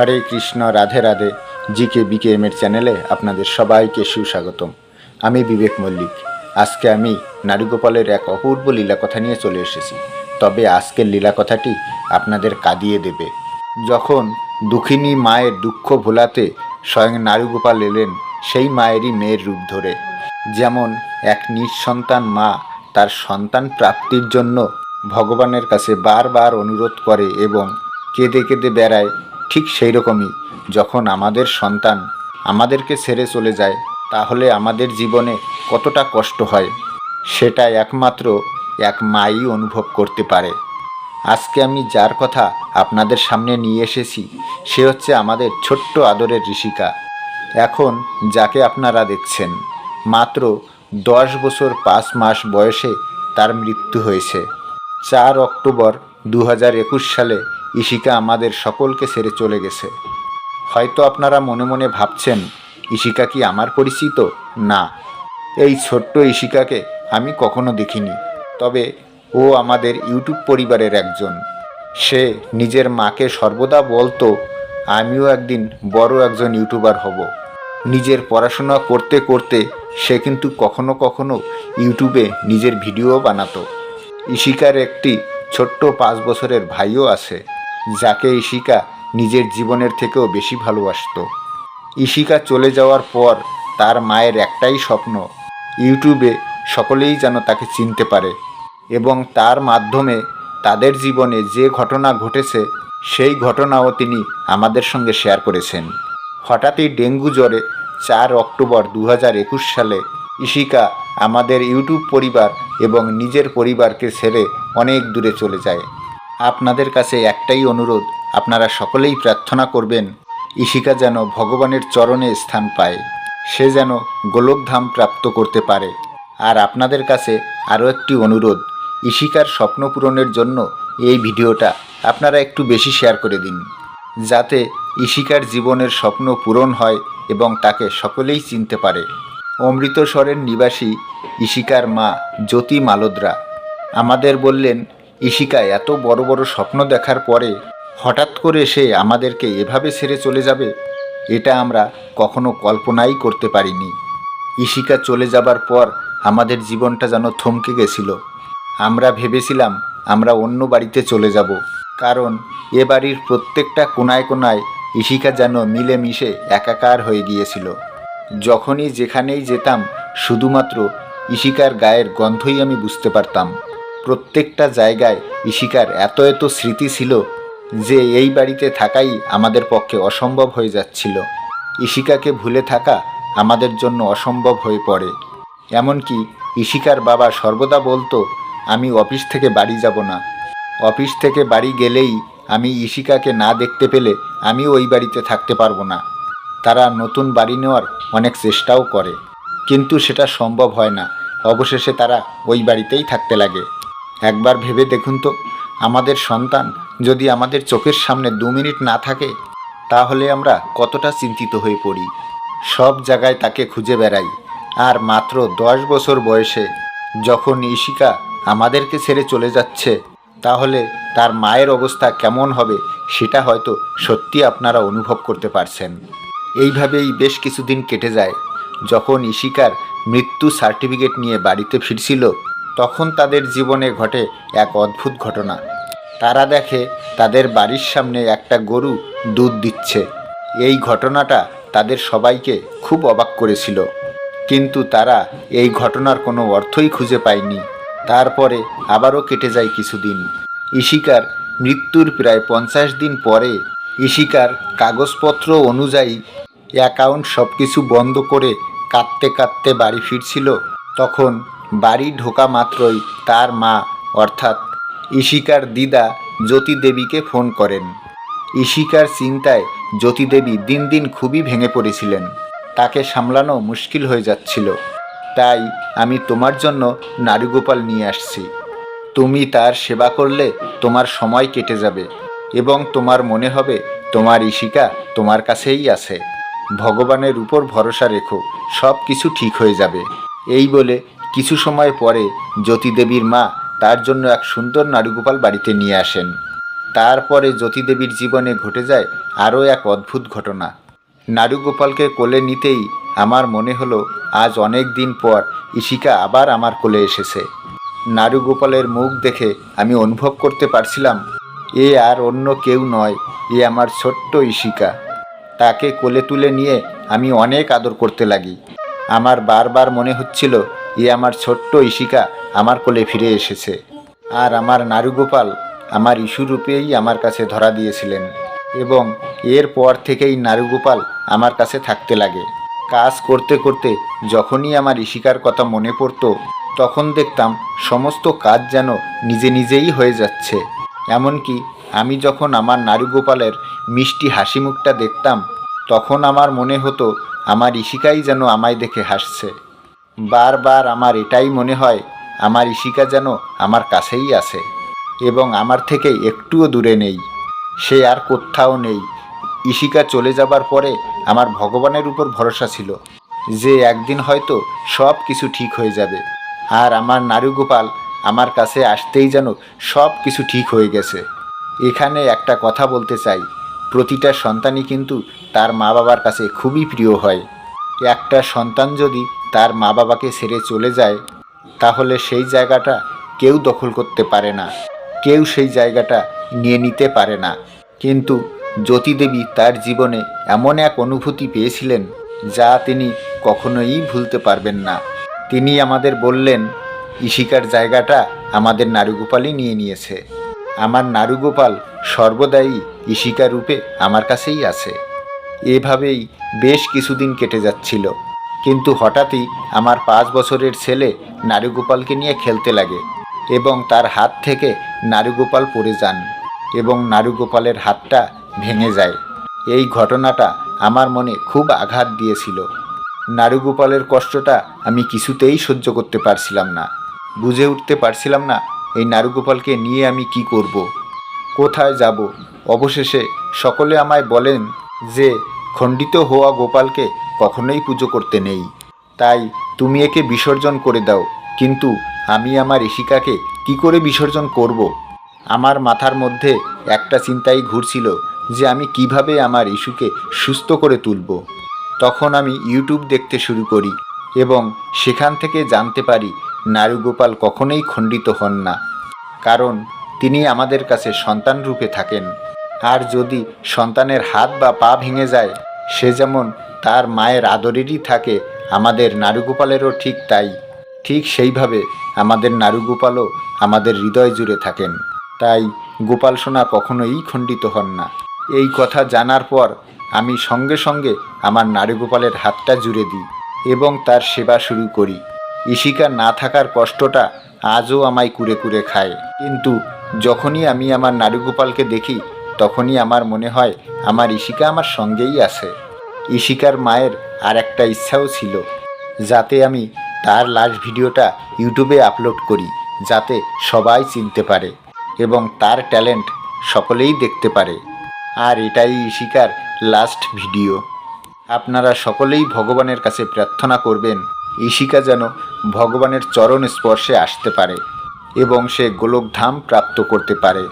Hare Krishna, Radhe Radhe. G K B K M এর চ্যানেলে আপনাদের সবাইকে সুস্বাগতম। আমি বিবেক মল্লিক। আজকে আমি নারীগোপালের এক অপূর্ব লীলা কথা নিয়ে চলে এসেছি। তবে আজকের লীলা কথাটি আপনাদের কাঁদিয়ে দেবে। যখন দুঃখিনী মায়ের দুঃখ ভোলাতে স্বয়ং নারীগোপাল এলেন, সেই মায়েরই মেয়ের রূপ ধরে। যেমন এক নিঃসন্তান মা তার সন্তান প্রাপ্তির জন্য ভগবানের কাছে বারবার অনুরোধ করে এবং কেঁদে কেঁদে বেড়ায় ঠিক সেই রকমই। যখন আমাদের সন্তান আমাদেরকে ছেড়ে চলে যায়, তাহলে আমাদের জীবনে কতটা কষ্ট হয় সেটা একমাত্র এক মাই অনুভব করতে পারে। আজকে আমি যার কথা আপনাদের সামনে নিয়ে এসেছি, সে হচ্ছে আমাদের ছোট্ট আদরের ঋষিকা। এখন যাকে আপনারা দেখছেন, মাত্র দশ বছর পাঁচ মাস বয়সে তার মৃত্যু হয়েছে। চার অক্টোবর দু হাজার একুশ সালে ইশিকা আমাদের সকলকে ছেড়ে চলে গেছে। হয়তো আপনারা মনে মনে ভাবছেন ইশিকা কি আমার পরিচিত? না। এই ছোট্ট ইশিকাকে আমি কখনো দেখিনি। তবে ও আমাদের ইউটিউব পরিবারের একজন। সে নিজের মাকে সর্বদা বলতো, আমিও একদিন বড় একজন ইউটিউবার হব। নিজের পড়াশোনা করতে করতে সে কিন্তু কখনো কখনো ইউটিউবে নিজের ভিডিও বানাতো। ইশিকার একটি ছোট্ট পাঁচ বছরের ভাইও আছে। যাকে ইশিকা নিজের জীবনের থেকেও বেশি ভালোবাসত। ইশিকা চলে যাওয়ার পর তার মায়ের একটাই স্বপ্ন, ইউটিউবে সকলেই যেন তাকে চিনতে পারে এবং তার মাধ্যমে তাদের জীবনে যে ঘটনা ঘটেছে, সেই ঘটনাও তিনি আমাদের সঙ্গে শেয়ার করেছেন। হঠাৎই ডেঙ্গু জ্বরে চার অক্টোবর দু সালে ইশিকা আমাদের ইউটিউব পরিবার এবং নিজের পরিবারকে ছেড়ে অনেক দূরে চলে যায়। আপনাদের কাছে একটাই অনুরোধ, আপনারা সকলেই প্রার্থনা করবেন ইশিকা যেন ভগবানের চরণে স্থান পায়, সে যেন গোলকধাম প্রাপ্ত করতে পারে। আর আপনাদের কাছে আরও একটি অনুরোধ ইশিকার স্বপ্ন পূরণের জন্য এই ভিডিওটা আপনারা একটু বেশি শেয়ার করে দিন, যাতে ইশিকার জীবনের স্বপ্ন পূরণ হয় এবং তাকে সকলেই চিনতে পারে। অমৃতসরের নিবাসী ইশিকার মা জ্যোতি মালোদ্রা আমাদের বললেন ইশিকা এত বড় বড় স্বপ্ন দেখার পরে হঠাৎ করে সে আমাদেরকে এভাবে ছেড়ে চলে যাবে, এটা আমরা কখনো কল্পনাই করতে পারিনি। ইশিকা চলে যাবার পর আমাদের জীবনটা যেন থমকে গেছিল। আমরা ভেবেছিলাম আমরা অন্য বাড়িতে চলে যাব, কারণ এ বাড়ির প্রত্যেকটা কোনায় কোনায় ইশিকা যেন মিলেমিশে একাকার হয়ে গিয়েছিল। যখনই যেখানেই যেতাম, শুধুমাত্র ইশিকার গায়ের গন্ধই আমি বুঝতে পারতাম। প্রত্যেকটা জায়গায় ইশিকার এত এত স্মৃতি ছিল যে এই বাড়িতে থাকাই আমাদের পক্ষে অসম্ভব হয়ে যাচ্ছিল। ইশিকাকে ভুলে থাকা আমাদের জন্য অসম্ভব হয়ে পড়ে। এমনকি ইশিকার বাবা সর্বদা বলতো, আমি অফিস থেকে বাড়ি যাব না। অফিস থেকে বাড়ি গেলেই আমি ইশিকাকে না দেখতে পেলে আমি ওই বাড়িতে থাকতে পারব না। তারা নতুন বাড়ি নেওয়ার অনেক চেষ্টাও করে। কিন্তু সেটা সম্ভব হয় না। অবশেষে তারা ওই বাড়িতেই থাকতে লাগে। একবার ভেবে দেখুন তো, আমাদের সন্তান যদি আমাদের চোখের সামনে দু মিনিট না থাকে, তাহলে আমরা কতটা চিন্তিত হয়ে পড়ি। সব জায়গায় তাকে খুঁজে বেড়াই। আর মাত্র দশ বছর বয়সে যখন ইশিকা আমাদেরকে ছেড়ে চলে যাচ্ছে, তাহলে তার মায়ের অবস্থা কেমন হবে সেটা হয়তো সত্যি আপনারা অনুভব করতে পারছেন। এইভাবেই বেশ কিছুদিন কেটে যায়। যখন ইশিকার মৃত্যু সার্টিফিকেট নিয়ে বাড়িতে ফিরছিল তখন তাদের জীবনে ঘটে এক অদ্ভুত ঘটনা। তারা দেখে তাদের বাড়ির সামনে একটা গরু দুধ দিচ্ছে। এই ঘটনাটা তাদের সবাইকে খুব অবাক করেছিল। কিন্তু তারা এই ঘটনার কোনো অর্থই খুঁজে পায়নি। তারপরে আবারও কেটে যায় কিছুদিন। ইশিকার মৃত্যুর প্রায় পঞ্চাশ দিন পরে ইশিকার কাগজপত্র অনুযায়ী অ্যাকাউন্ট সব কিছু বন্ধ করে কাঁদতে কাঁদতে বাড়ি ফিরছিল। তখন বাড়ি ঢোকা মাত্রই তার মা, অর্থাৎ ইশিকার দিদা জ্যোতি দেবীকে ফোন করেন। ইশিকার চিন্তায় জ্যোতি দেবী দিন দিন খুবই ভেঙে পড়েছিলেন। তাকে সামলানো মুশকিল হয়ে যাচ্ছিল। তাই আমি তোমার জন্য নারীগোপাল নিয়ে আসছি। তুমি তার সেবা করলে তোমার সময় কেটে যাবে এবং তোমার মনে হবে তোমার ইশিকা তোমার কাছেই আছে। ভগবানের উপর ভরসা রেখো সব কিছু ঠিক হয়ে যাবে। এই বলে কিছু সময় পরে জ্যোতিদেবীর মা তার জন্য এক সুন্দর নারীগোপাল বাড়িতে নিয়ে আসেন। তারপরে জ্যোতিদেবীর জীবনে ঘটে যায় আরও এক অদ্ভুত ঘটনা। নারুগোপালকে কোলে নিতেই আমার মনে হলো আজ অনেক দিন পর ইশিকা আবার আমার কোলে এসেছে। নারুগোপালের মুখ দেখে আমি অনুভব করতে পারছিলাম, এ আর অন্য কেউ নয়, এ আমার ছোট্ট ইশিকা তাকে কোলে তুলে নিয়ে আমি অনেক আদর করতে লাগি। আমার বারবার মনে হচ্ছিল এ আমার ছোট্ট ইশিকা আমার কোলে ফিরে এসেছে। আর আমার নারুগোপাল আমার ইস্যুরূপেই আমার কাছে ধরা দিয়েছিলেন এবং এরপর থেকেই নারুগোপাল আমার কাছে থাকতে লাগে। কাজ করতে করতে যখনই আমার ইশিকার কথা মনে পড়তো, তখন দেখতাম সমস্ত কাজ যেন নিজে নিজেই হয়ে যাচ্ছে। এমনকি আমি যখন আমার নারুগোপালের মিষ্টি হাসি মুখটা দেখতাম, তখন আমার মনে হতো আমার ইশিকাই যেন আমায় দেখে হাসছে। বারবার আমার এটাই মনে হয়, আমার ইশিকা যেন আমার কাছেই আছে এবং আমার থেকে একটুও দূরে নেই। সে আর কোথাও নেই। ইশিকা চলে যাবার পরে আমার ভগবানের উপর ভরসা ছিল যে একদিন হয়তো সব কিছু ঠিক হয়ে যাবে আর আমার নারুগোপাল আমার কাছে আসতেই যেন সব কিছু ঠিক হয়ে গেছে। এখানে একটা কথা বলতে চাই, প্রতিটা সন্তানই কিন্তু তার মা বাবার কাছে খুবই প্রিয় হয়। একটা সন্তান যদি তার মা বাবাকে ছেড়ে চলে যায়, তাহলে সেই জায়গাটা কেউ দখল করতে পারে না। কেউ সেই জায়গাটা নিয়ে নিতে পারে না। কিন্তু জ্যোতিদেবী তার জীবনে এমন এক অনুভূতি পেয়েছিলেন, যা তিনি কখনোই ভুলতে পারবেন না। তিনি আমাদের বললেন, ইশিকার জায়গাটা আমাদের নারুগোপালই নিয়ে নিয়েছে। আমার নারুগোপাল সর্বদাই ইশিকা রূপে আমার কাছেই আছে। এভাবেই বেশ কিছুদিন কেটে যাচ্ছিল। কিন্তু হঠাৎই আমার পাঁচ বছরের ছেলে নারুগোপালকে নিয়ে খেলতে লাগে এবং তার হাত থেকে নারুগোপাল পড়ে যান এবং নারুগোপালের হাতটা ভেঙে যায়। এই ঘটনাটা আমার মনে খুব আঘাত দিয়েছিল। নারুগোপালের কষ্টটা আমি কিছুতেই সহ্য করতে পারছিলাম না। বুঝে উঠতে পারছিলাম না এই নারুগোপালকে নিয়ে আমি কি করব। কোথায় যাব। অবশেষে সকলে আমায় বলেন যে খণ্ডিত হওয়া গোপালকে কখনোই পুজো করতে নেই। তাই তুমি একে বিসর্জন করে দাও, কিন্তু আমি আমার ইশিকাকে কি করে বিসর্জন করব। আমার মাথার মধ্যে একটা চিন্তাই ঘুরছিল যে আমি কীভাবে আমার ইস্যুকে সুস্থ করে তুলব। তখন আমি ইউটিউব দেখতে শুরু করি এবং সেখান থেকে জানতে পারি নারুগোপাল কখনোই খণ্ডিত হন না। কারণ তিনি আমাদের কাছে সন্তান রূপে থাকেন। আর যদি সন্তানের হাত বা পা ভেঙে যায়, সে যেমন তার মায়ের আদরেরই থাকে, আমাদের নারুগোপালেরও ঠিক তাই। ঠিক সেইভাবে আমাদের নারুগোপালও আমাদের হৃদয় জুড়ে থাকেন। তাই গোপাল সোনা কখনোই খণ্ডিত হন না। এই কথা জানার পর আমি সঙ্গে সঙ্গে আমার নারীগোপালের হাতটা জুড়ে দিই এবং তার সেবা শুরু করি। ইশিকা না থাকার কষ্টটা আজও আমায় কুরে কুরে খায়। কিন্তু যখনই আমি আমার নারীগোপালকে দেখি তখনই আমার মনে হয় আমার ইশিকা আমার সঙ্গেই আছে। ইশিকার মায়ের আর একটা ইচ্ছাও ছিল, যাতে আমি তার লাস্ট ভিডিওটা ইউটিউবে আপলোড করি, যাতে সবাই চিনতে পারে এবং তার ট্যালেন্ট সকলেই দেখতে পারে। আর এটাই ইশিকার লাস্ট ভিডিও। আপনারা সকলেই ভগবানের কাছে প্রার্থনা করবেন ইশিকা যেন ভগবানের চরণ স্পর্শে আসতে পারে এবং সে গোলকধাম প্রাপ্ত করতে পারে।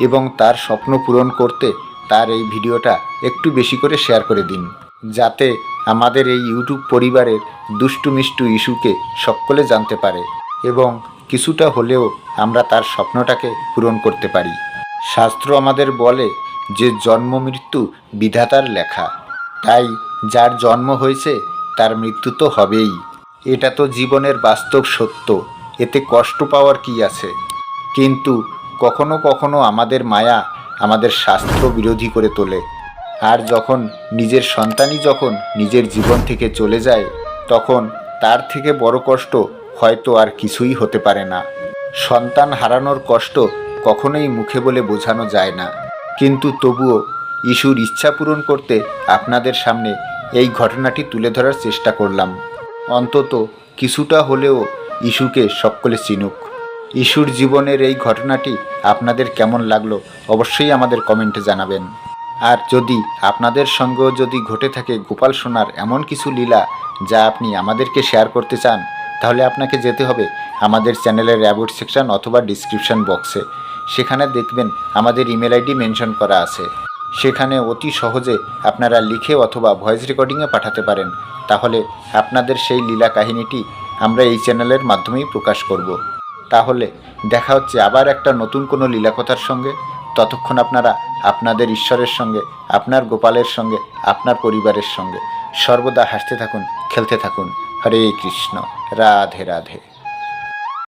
এবং তার স্বপ্ন পূরণ করতে তার এই ভিডিওটা একটু বেশি করে শেয়ার করে দিন, যাতে আমাদের এই ইউটিউব পরিবারের দুষ্টু মিষ্টু ইস্যুকে সকলে জানতে পারে এবং কিছুটা হলেও আমরা তার স্বপ্নটাকে পূরণ করতে পারি। শাস্ত্র আমাদের বলে যে জন্ম মৃত্যু বিধাতার লেখা। তাই যার জন্ম হয়েছে, তার মৃত্যু তো হবেই। এটা তো জীবনের বাস্তব সত্য। এতে কষ্ট পাওয়ার কি আছে? কিন্তু কখনো কখনো আমাদের মায়া আমাদের শাস্ত্র বিরোধী করে তোলে। আর যখন নিজের সন্তানই যখন নিজের জীবন থেকে চলে যায়, তখন তার থেকে বড় কষ্ট হয়তো আর কিছুই হতে পারে না। সন্তান হারানোর কষ্ট কখনোই মুখে বলে বোঝানো যায় না। কিন্তু তবুও ইস্যুর ইচ্ছা পূরণ করতে আপনাদের সামনে এই ঘটনাটি তুলে ধরার চেষ্টা করলাম। অন্তত কিছুটা হলেও ইস্যুকে সকলে চিনুক। ইস্যুর জীবনের এই ঘটনাটি আপনাদের কেমন লাগল অবশ্যই আমাদের কমেন্টে জানাবেন। আর যদি আপনাদের সঙ্গেও যদি ঘটে থাকে গোপাল সোনার এমন কিছু লীলা যা আপনি আমাদেরকে শেয়ার করতে চান, তাহলে আপনাকে যেতে হবে আমাদের চ্যানেলের অ্যাবোর্ড সেকশন অথবা ডিসক্রিপশন বক্সে সেখানে দেখবেন আমাদের ইমেল আইডি মেনশন করা আছে। সেখানে অতি সহজে আপনারা লিখে অথবা ভয়েস রেকর্ডিংয়ে পাঠাতে পারেন। তাহলে আপনাদের সেই লীলা কাহিনীটি আমরা এই চ্যানেলের মাধ্যমেই প্রকাশ করব। তাহলে দেখা হচ্ছে আবার একটা নতুন কোনো লীলাকথার সঙ্গে। ততক্ষণ আপনারা আপনাদের ঈশ্বরের সঙ্গে, আপনার গোপালের সঙ্গে, আপনার পরিবারের সঙ্গে। সর্বদা হাসতে থাকুন, খেলতে থাকুন। হরে কৃষ্ণ, রাধে রাধে।